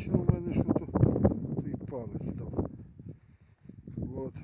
Вічно в мене що то той палець там. От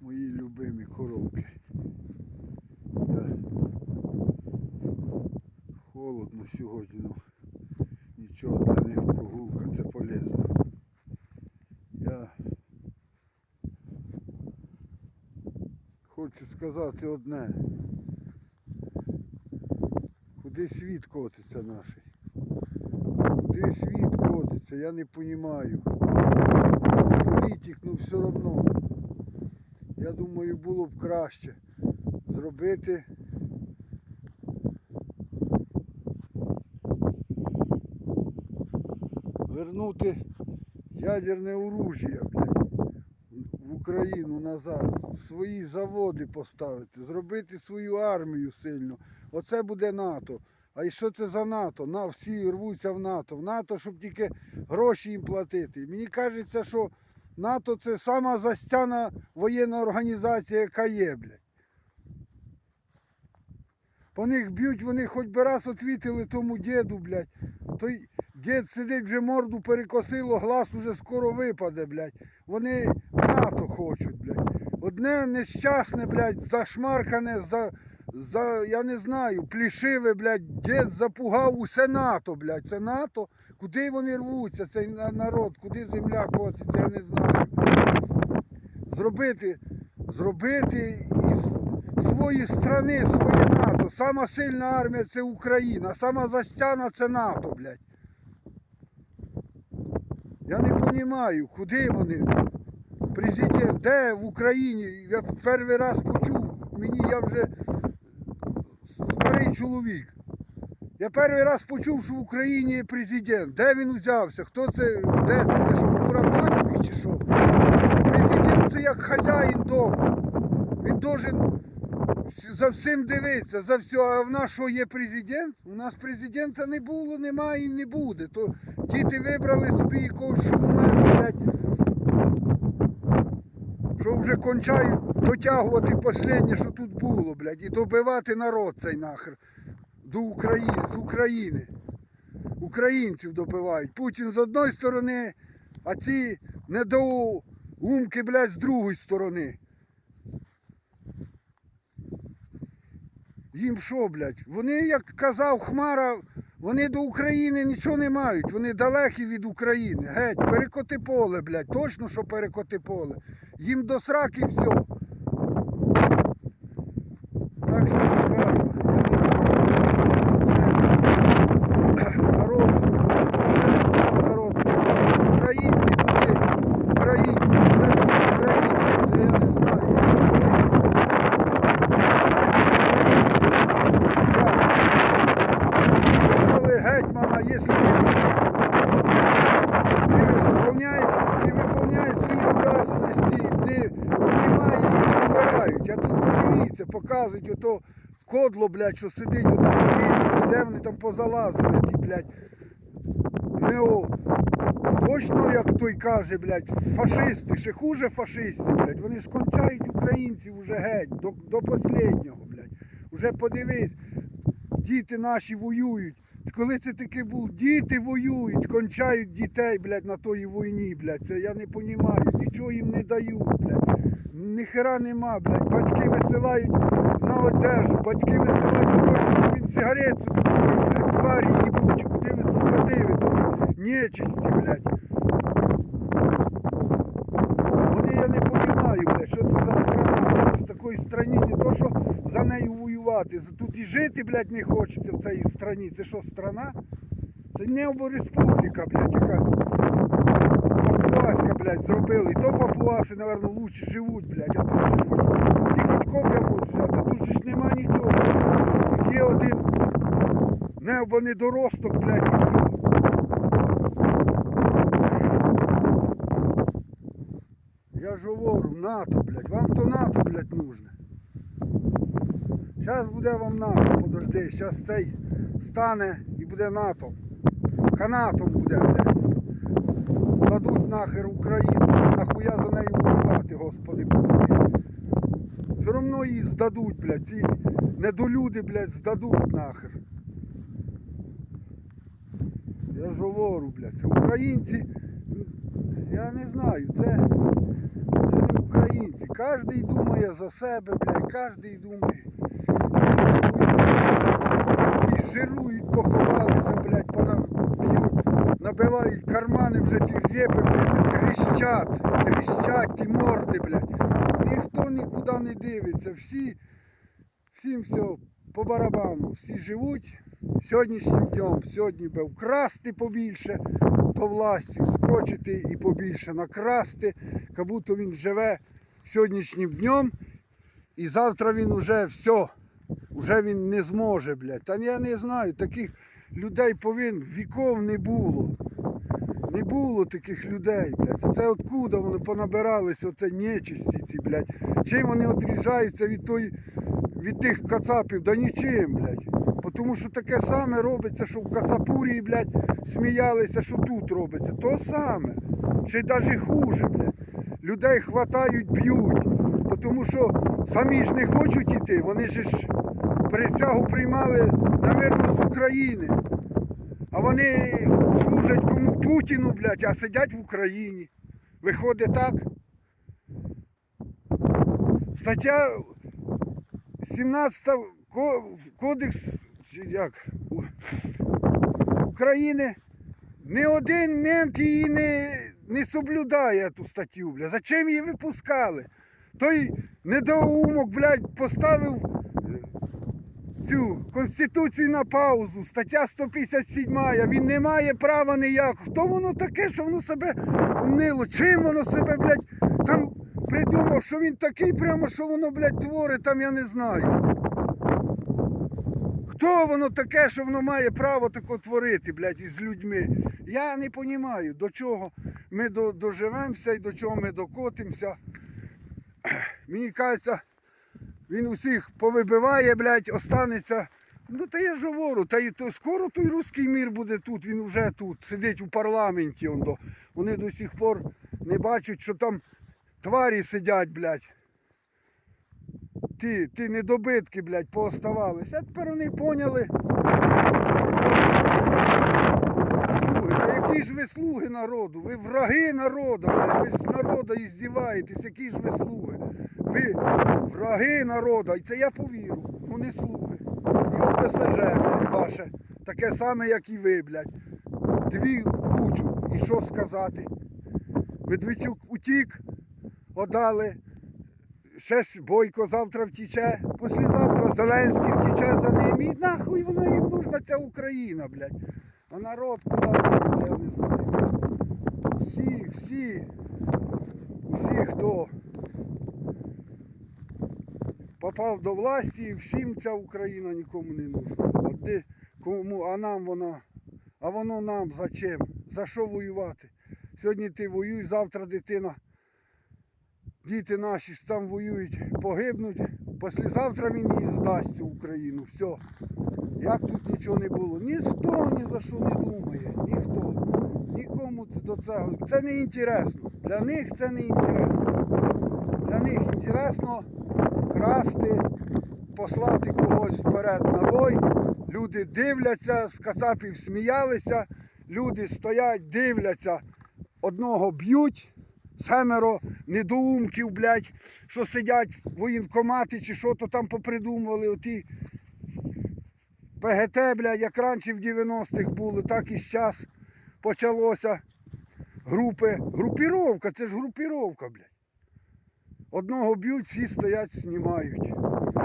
мої любимі коровки. Я... Холодно сьогодні, ну нічого для них прогулка, це полезно. Я хочу сказати одне. Куди світ котиться наш? Куди світ котиться, я не розумію. Я не політик, ну все одно. Я думаю, було б краще зробити вернути ядерне оружие, в Україну назад, свої заводи поставити, зробити свою армію сильну. Оце буде НАТО. А і що це за НАТО? На, всі рвуться в НАТО. В НАТО, щоб тільки гроші їм платити. Мені кажеться, що НАТО це сама застяна воєнна організація, яка є, блядь. По них б'ють, вони хоч би раз отвітили тому діду, блядь. Той дід сидить вже морду перекосило, глаз уже скоро випаде, блядь. Вони НАТО хочуть, блядь. Одне нещасне, блядь, зашмаркане, за, за, я не знаю, плішиве, блядь, дід запугав усе НАТО, блядь. Це НАТО. Куди вони рвуться, цей народ, куди земля котиться, я не знаю. Зробити, зробити із свої страни, своє НАТО. Сама сильна армія це Україна, сама застяна це НАТО, блядь. Я не розумію, куди вони. Президент, де в Україні? Я перший раз почув, мені я вже старий чоловік. Я перший раз почув, що в Україні є президент. Де він взявся? Хто це? Де це? Це що, курам насміх чи що? Президент це як хазяїн дома. Він должен за всім дивитися, за все. А в нас що є президент? У нас президента не було, немає і не буде. То діти вибрали собі якогось шумена, блядь, що вже кончають дотягувати останнє, що тут було, блядь, і добивати народ цей нахер до України, з України. Українців добивають. Путін з одної сторони, а ці недоумки, блядь, з другої сторони. Їм що, блядь? Вони, як казав Хмара, вони до України нічого не мають. Вони далекі від України. Геть, перекоти поле, блядь. Точно, що перекоти поле. Їм до сраки все. Так що я скажу, я не знаю. Це народ, все став народ не тим. Українці були українці. Це були українці. Це я не знаю. Якщо вони Вибрали гетьмана, якщо він не виконує, не виконує свої обов'язки, не приймає їх, вибирають. А тут подивіться, показують ото кодло, блядь, що сидить отам в Києві, де вони там позалазили, ті, блядь, нео. Точно, як той каже, блядь, фашисти, ще хуже фашистів, блядь. Вони ж кончають українців уже геть, до, до останнього, блядь. Уже подивись, діти наші воюють. Коли це таке було, діти воюють, кончають дітей, блядь, на тої війні, блядь. Це я не розумію, нічого їм не дають, блядь. Ніхера нема, блядь. Батьки висилають на одежу, батьки висилають гроші, щоб він сигарет собі купив, блядь. Тварі їбучі, куди ви, сука, дивитеся? Нечисті, блядь. Вони я не розумію, блядь, що це за страна. В такої страні не то, що за нею воювати. Тут і жити, блядь, не хочеться в цій страні. Це що, страна? Це небо республіка, блядь, якась. Папуаська, блядь, зробили. І то папуаси, напевно, лучше живуть, блядь. А тут ж хоч, ти хоч копля можеш взяти, тут же ж нема нічого. Тут є один небо недоросток, блядь, і все. Я ж говорю, НАТО, блядь, вам то НАТО, блядь, нужно. Зараз буде вам НАТО, подожди, зараз цей стане і буде НАТО. Канатом буде, блядь. Здадуть нахер Україну. Нахуя за нею воювати, господи прости. Все одно її здадуть, блядь, ці недолюди, блядь, здадуть нахер. Я ж говорю, блядь, українці, я не знаю, це, це не українці. Кожний думає за себе, блядь, кожний думає. І жирують, поховалися, блядь, понаб'ють, набивають кармани вже ті репи, блядь, тріщать, тріщать ті морди, блядь. Ніхто нікуди не дивиться, всі, всім все по барабану, всі живуть сьогоднішнім днем, сьогодні би вкрасти побільше до власті, вскочити і побільше накрасти, як будто він живе сьогоднішнім днем, і завтра він вже все, вже він не зможе, блядь. Та я не знаю, таких людей повинен віков не було. Не було таких людей, блядь. Це откуда вони понабиралися, оце нечисті ці, блядь. Чим вони відрізаються від той, від тих кацапів? Да нічим, блядь. Тому що таке саме робиться, що в Кацапурії, блядь, сміялися, що тут робиться. То саме. Чи навіть хуже, блядь. Людей хватають, б'ють. Тому що самі ж не хочуть іти, вони ж присягу приймали, навірно, з України. А вони служать кому Путіну, блядь, а сидять в Україні. Виходить так. Стаття 17 кодекс як, України ні один мент її не, не соблюдає ту статтю, бля. Зачем її випускали? Той недоумок, блядь, поставив цю конституцію на паузу, стаття 157, він не має права ніякого. Хто воно таке, що воно себе унило? Чим воно себе, блядь, там придумав, що він такий прямо, що воно, блядь, творить, там я не знаю. Хто воно таке, що воно має право тако творити, блядь, із людьми? Я не розумію, до чого ми доживемося і до чого ми докотимося. Мені кажеться, він усіх повибиває, блядь, останеться. Ну та я ж говорю, та й то скоро той руський мір буде тут, він вже тут, сидить у парламенті. Он до. Вони до сих пор не бачать, що там тварі сидять, блядь. Ті, ті недобитки, блядь, пооставалися. А тепер вони поняли. Слуги, та які ж ви слуги народу? Ви враги народу, ви з народу і здіваєтесь, які ж ви слуги? Ви враги народу, і це я повірю. Ну не слуги. І ОПСЖ, блядь, ваше. Таке саме, як і ви, блядь. Дві кучу. І що сказати? Медведчук утік, одали. Ще ж Бойко завтра втіче, післязавтра Зеленський втіче за ним. І нахуй вона їм нужна ця Україна, блядь. А народ куди дивиться, я не знаю. Всі, всі, всі, хто попав до власті, всім ця Україна нікому не нужна. От де, кому, а нам вона, а воно нам зачем? За що воювати? Сьогодні ти воюй, завтра дитина. Діти наші ж там воюють, погибнуть. Післязавтра він її здасть цю Україну. Все. Як тут нічого не було. Ніхто ні за що не думає. Ніхто. Нікому це до цього. Це не інтересно. Для них це не інтересно. Для них інтересно красти, послати когось вперед на бой. Люди дивляться, з кацапів сміялися, люди стоять, дивляться, одного б'ють. Семеро недоумків, блядь, що сидять воєнкомати чи що то там попридумували, оті ПГТ, блядь, як раніше в 90-х було, так і зараз почалося. Групи. Групіровка, це ж групіровка, блядь. Одного б'ють, всі стоять, знімають.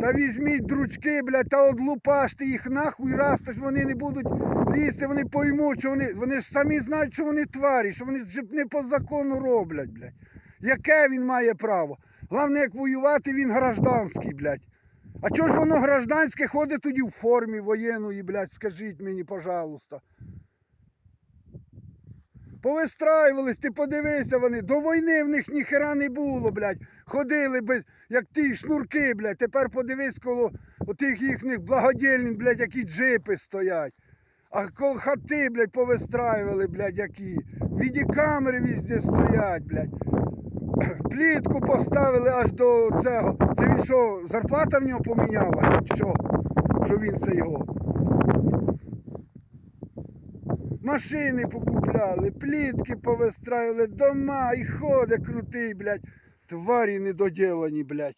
Та візьміть дручки, блядь, та одлупаште їх нахуй раз, та ж вони не будуть лізти, вони поймуть, що вони, вони ж самі знають, що вони тварі, що вони ж не по закону роблять, блядь. Яке він має право? Головне, як воювати, він гражданський, блядь. А чого ж воно гражданське ходить тоді в формі воєнної, блядь, скажіть мені, пожалуйста. Повистраювались, ти подивися вони. До війни в них ніхера не було, блядь. Ходили без, як ті шнурки, блядь. Тепер подивись коло отих їхніх благодільних, блядь, які джипи стоять. А коло хати, блядь, повистраювали, блядь, які. Відеокамери везде стоять, блядь. Плітку поставили аж до цього. Це він що, зарплата в нього помінялася? Що? Що він це його? машини покупляли, плітки повистраювали, дома і ходить крутий, блядь. Тварі недоділені, блядь.